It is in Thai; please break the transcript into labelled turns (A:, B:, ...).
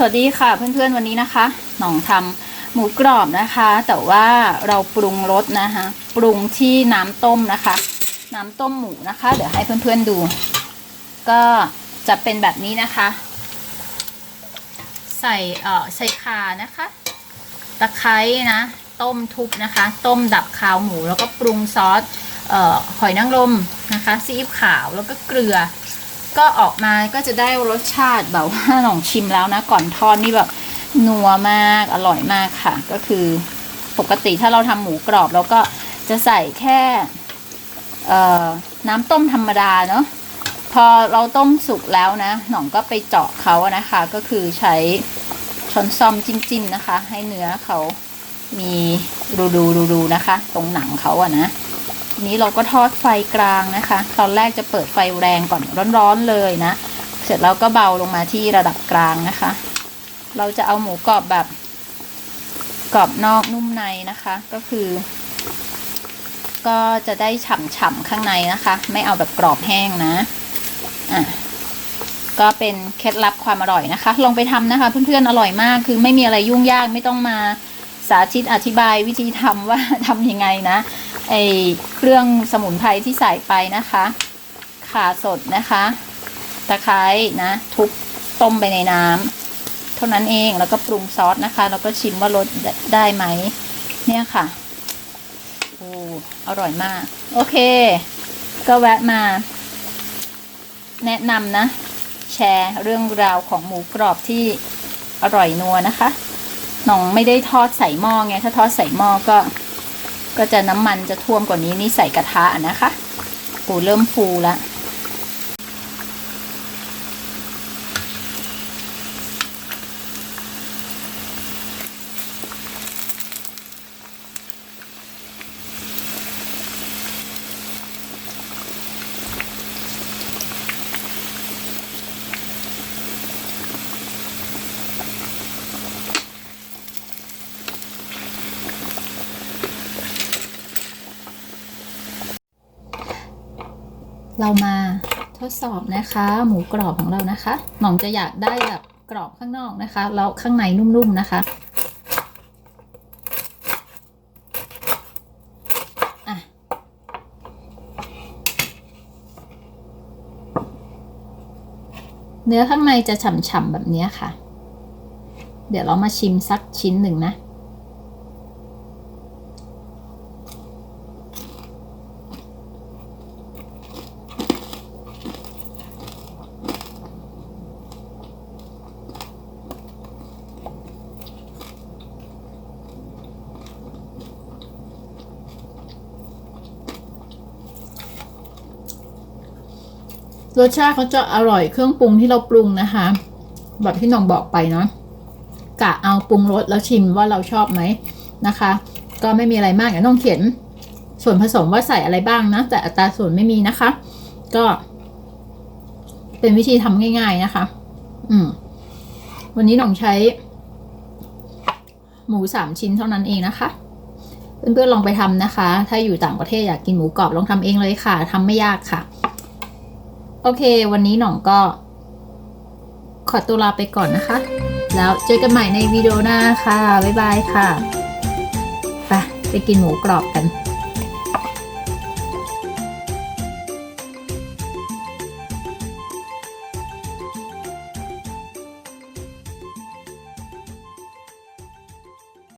A: สวัสดีค่ะเพื่อนๆวันนี้นะคะหน่องทำหมูกรอบนะคะ แต่ว่าเราปรุงรสนะคะปรุงที่น้ำต้มนะคะ น้ำต้มหมูนะคะ เดี๋ยวให้เพื่อนๆดู ก็จะเป็นแบบนี้นะคะ ใส่เอ่อใส่ข่านะคะตะไคร้นะต้มทุบนะคะ ต้มดับคาวหมูแล้วก็ปรุงซอสเอ่อหอยนางรมนะคะซีอิ๊วขาวแล้วก็เกลือ ก็ออกมาก็จะได้รสชาติแบบว่าหน่องชิมแล้วนะ ก่อนทอดนี่แบบนัวมากอร่อยมากค่ะ ก็คือปกติถ้าเราทำหมูกรอบเราก็จะใส่แค่น้ำต้มธรรมดาเนาะพอเราต้มสุกแล้วนะ หน่องก็ไปเจาะเขานะคะ ก็คือใช้ช้อนซ่อมจิ้มๆนะคะ ให้เนื้อเขามีรูดูรูดูๆนะคะ ตรงหนังเขาอะนะ ทีนี้เราก็ทอดไฟกลางนะคะ ตอนแรกจะเปิดไฟแรงก่อนร้อนๆเลยนะ เสร็จแล้วก็เบาลงมาที่ระดับกลางนะคะ เราจะเอาหมูกรอบแบบกรอบนอกนุ่มในนะคะ ก็คือ ก็จะได้ฉ่ำๆข้างในนะคะ ไม่เอาแบบกรอบแห้งนะอะก็เป็นเคล็ดลับความอร่อยนะคะ ลองไปทำนะคะ เพื่อนๆอร่อยมากคือไม่มีอะไรยุ่งยากไม่ต้องมาสาธิตอธิบายวิธีทำว่าทำยังไงนะ ไอเครื่องสมุนไพรที่ใส่ไปนะคะ ข่าสดนะคะ ตะไคร้นะ ทุบต้มไปในน้ำเท่านั้นเองแล้วก็ปรุงซอสนะคะ แล้วก็ชิมว่ารสได้ไหม เนี่ยค่ะโอ้อร่อยมาก โอเค ก็แวะมา แนะนำนะ แชร์เรื่องราวของหมูกรอบที่อร่อยนัวนะคะหน่องไม่ได้ทอดใส่หม้อไง ถ้าทอดใส่หม้อก็ ก็จะน้ำมันจะท่วมกว่านี้นี่ใส่กระทะนะคะโอ้เริ่มฟูแล้ว เรามาทดสอบนะคะ หมูกรอบของเรานะคะ หม่องจะอยากได้แบบกรอบข้างนอกนะคะแล้วข้างในนุ่มๆนะคะอะเนื้อข้างในจะฉ่ำๆแบบนี้ค่ะ เดี๋ยวเรามาชิมสักชิ้นหนึ่งนะ รสชาติเขาจะอร่อยเครื่องปรุงที่เราปรุงนะคะ แบบที่น้องบอกไปเนาะกะเอาปรุงรสแล้วชิมว่าเราชอบไหมนะคะ ก็ไม่มีอะไรมากอย่าต้องเขียนส่วนผสมว่าใส่อะไรบ้างนะ แต่อัตราส่วนไม่มีนะคะ ก็ เป็นวิธีทำง่าย ๆนะคะ อืม วันนี้น้องใช้ หมูสามชิ้นเท่านั้นเองนะคะเพื่อนๆลองไปทำนะคะ ถ้าอยู่ต่างประเทศอยากกินหมูกรอบลองทำเองเลยค่ะทำไม่ยากค่ะ อเค วันนี้หน่องก็ ขอตัวลาไปก่อนนะคะ แล้วเจอกันใหม่ในวิดีโอหน้าค่ะ บ๊ายบายค่ะ ไปไปกินหมูกรอบกัน